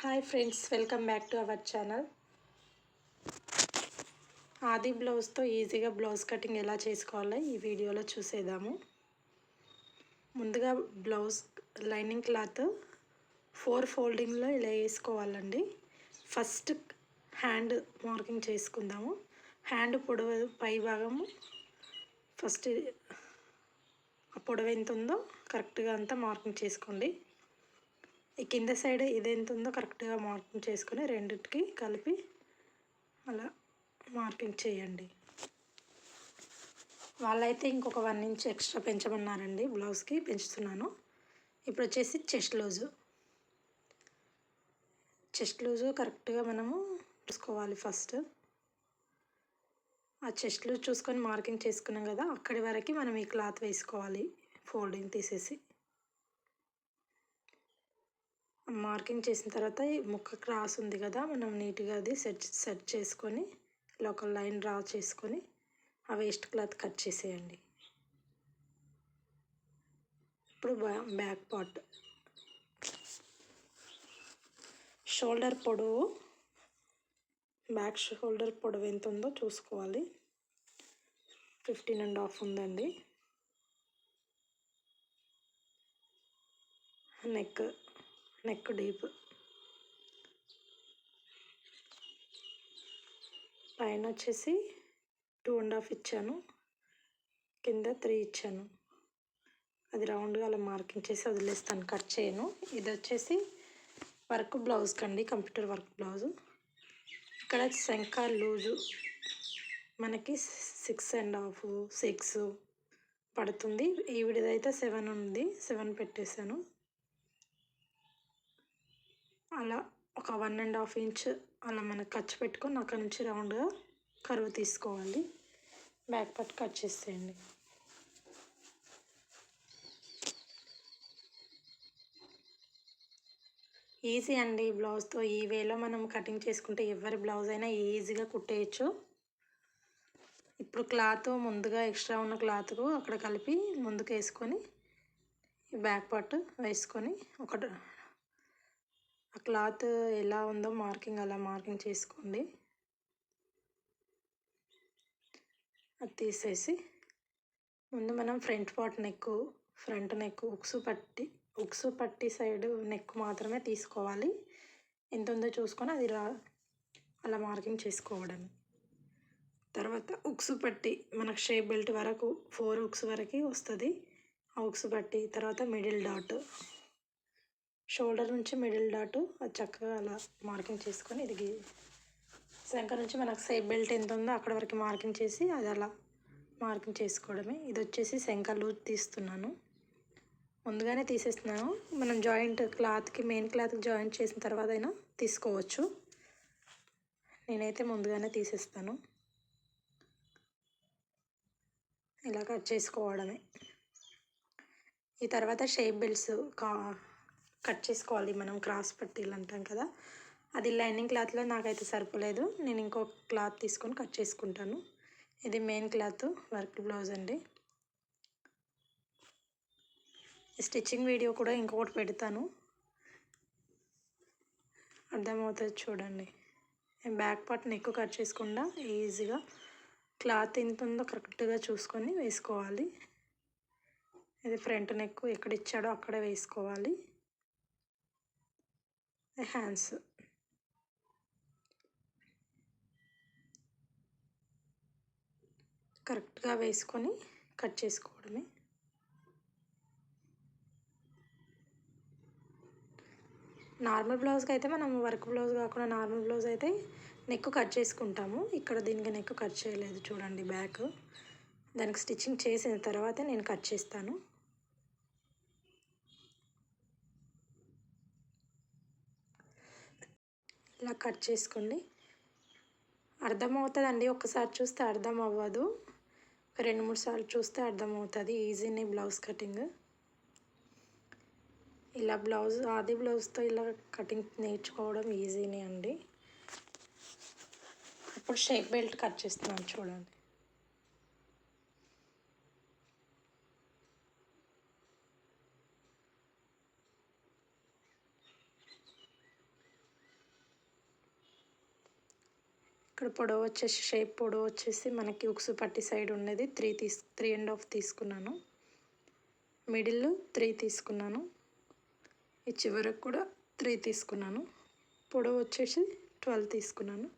Hi friends welcome back to our channel ఆది బ్లౌజ్తో ఈజీగా బ్లౌజ్ కటింగ్ ఎలా చేసుకోవాలో ఈ వీడియోలో చూసేద్దాము. ముందుగా బ్లౌజ్ లైనింగ్ క్లాత్ ఫోర్ ఫోల్డింగ్లో ఇలా వేసుకోవాలండి. ఫస్ట్ హ్యాండ్ మార్కింగ్ చేసుకుందాము. హ్యాండ్ పొడవు పై భాగము ఫస్ట్ ఆ పొడవు ఎంత ఉందో కరెక్ట్గా అంతా మార్కింగ్ చేసుకోండి. ఈ కింద సైడ్ ఇది ఎంత ఉందో కరెక్ట్గా మార్కింగ్ చేసుకొని రెండింటికి కలిపి అలా మార్కింగ్ చేయండి. వాళ్ళైతే ఇంకొక వన్ ఇంచ్ ఎక్స్ట్రా పెంచమన్నారండి బ్లౌజ్కి పెంచుతున్నాను. ఇప్పుడు వచ్చేసి చెస్ట్ లూజు. చెస్ట్ లూజు కరెక్ట్గా మనము చూసుకోవాలి ఫస్ట్. ఆ చెస్ట్ లూజ్ చూసుకొని మార్కింగ్ చేసుకున్నాం కదా అక్కడి వరకు మనం ఈ క్లాత్ వేసుకోవాలి ఫోల్డింగ్ తీసేసి. మార్కింగ్ చేసిన తర్వాత ఈ ముక్క క్రాస్ ఉంది కదా మనం నీట్గా అది సెట్ సెట్ చేసుకొని ఇలా ఒక లైన్ డ్రా చేసుకొని ఆ వేస్ట్ క్లాత్ కట్ చేసేయండి. ఇప్పుడు బ్యాక్ పార్ట్. షోల్డర్ పొడవు బ్యాక్ షోల్డర్ పొడవు ఎంత ఉందో చూసుకోవాలి. ఫిఫ్టీన్ అండ్ హాఫ్ ఉందండి. Neck neck deep. పైన వచ్చేసి టూ అండ్ హాఫ్ ఇచ్చాను. కింద త్రీ ఇచ్చాను. అది రౌండ్గా అలా మార్కింగ్ చేసి వదిలేస్తాను కట్ చేయను. ఇది వచ్చేసి వర్క్ బ్లౌజ్ కండి కంప్యూటర్ వర్క్ బ్లౌజ్. ఇక్కడ శంఖ లూజు. మనకి సిక్స్ అండ్ హాఫ్ సిక్స్ పడుతుంది. ఈవిడిదైతే సెవెన్ ఉంది సెవెన్ పెట్టేశాను. అలా ఒక వన్ అండ్ హాఫ్ ఇంచ్ అలా మనకు ఖర్చు పెట్టుకొని అక్కడ నుంచి రౌండ్గా కరువు తీసుకోవాలి. బ్యాక్ పార్ట్ కట్ చేసేయండి. ఈజీ అండి బ్లౌజ్తో. ఈ వేలో మనం కటింగ్ చేసుకుంటే ఎవరి బ్లౌజ్ అయినా ఈజీగా కుట్టేయచ్చు. ఇప్పుడు క్లాత్ ముందుగా ఎక్స్ట్రా ఉన్న క్లాత్కు అక్కడ కలిపి ముందుకు వేసుకొని బ్యాక్ పార్ట్ వేసుకొని ఒక క్లాత్ ఎలా ఉందో మార్కింగ్ అలా మార్కింగ్ చేసుకోండి. అది తీసేసి ముందు మనం front part neck front neck ఉక్సు పట్టి ఉక్స్ పట్టి సైడ్ నెక్ మాత్రమే తీసుకోవాలి. ఎంత ఉందో చూసుకొని అది రా అలా మార్కింగ్ చేసుకోవడం. తర్వాత ఉక్స్ పట్టి మనకు షేప్ బెల్ట్ వరకు ఫోర్ ఉక్స్ వరకు వస్తుంది. ఆ ఉక్స్ పట్టి తర్వాత మిడిల్ డాట్ షోల్డర్ నుంచి మిడిల్ డాటు అది చక్కగా అలా మార్కింగ్ చేసుకొని ఇది శంఖ నుంచి మనకు సైడ్ బెల్ట్ ఎంత ఉందో అక్కడ వరకు మార్కింగ్ చేసి అది అలా మార్కింగ్ చేసుకోవడమే. ఇది వచ్చేసి శంఖ లూజ్ తీస్తున్నాను. ముందుగానే తీసేస్తున్నాను. మనం జాయింట్ క్లాత్కి మెయిన్ క్లాత్కి జాయింట్ చేసిన తర్వాత అయినా తీసుకోవచ్చు. నేనైతే ముందుగానే తీసేస్తాను. ఇలా కట్ చేసుకోవడమే. ఈ తర్వాత షేప్ బెల్ట్స్ కా కట్ చేసుకోవాలి మనం క్రాస్ పట్టీలు అంటాం కదా. అది లైనింగ్ క్లాత్లో నాకైతే సరిపోలేదు. నేను ఇంకో క్లాత్ తీసుకొని కట్ చేసుకుంటాను. ఇది మెయిన్ క్లాత్ వర్క్ బ్లౌజ్ అండి. స్టిచ్చింగ్ వీడియో కూడా ఇంకొకటి పెడతాను. అర్థమవుతుంది చూడండి. బ్యాక్ పార్ట్ నెక్ కట్ చేసుకుండా ఈజీగా క్లాత్ ఎంత ఉందో కరెక్ట్గా చూసుకొని వేసుకోవాలి. ఇది ఫ్రంట్ నెక్ ఎక్కడ ఇచ్చాడో అక్కడే వేసుకోవాలి. హ్యాండ్స్ కరెక్ట్గా వేసుకొని కట్ చేసుకోవడమే నార్మల్ బ్లౌజ్కి అయితే మనం వర్క్ బ్లౌజ్ కాకుండా నార్మల్ బ్లౌజ్ అయితే నెక్ కట్ చేసుకుంటాము. ఇక్కడ దీనికి నెక్ కట్ చేయలేదు. చూడండి బ్యాక్. దానికి స్టిచ్చింగ్ చేసిన తర్వాతే నేను కట్ చేస్తాను. ఇలా కట్ చేసుకోండి. అర్థమవుతుందండి? ఒకసారి చూస్తే అర్థం అవ్వదు రెండు మూడు సార్లు చూస్తే అర్థమవుతుంది. ఈజీనే బ్లౌజ్ కటింగ్. ఇలా బ్లౌజ్ ఆది బ్లౌజ్తో ఇలా కటింగ్ నేర్చుకోవడం ఈజీనే అండి. ఇప్పుడు షేప్ బెల్ట్ కట్ చేస్తున్నాను చూడండి. ఇక్కడ పొడవు వచ్చేసి షేప్ పొడవు వచ్చేసి మనకి ఉక్సు పట్టి సైడ్ ఉండేది. త్రీ తీస్ త్రీ అండ్ హాఫ్ తీసుకున్నాను. మిడిల్ త్రీ తీసుకున్నాను. ఈ చివరకు కూడా త్రీ తీసుకున్నాను. పొడవు వచ్చేసి ట్వెల్వ్ తీసుకున్నాను.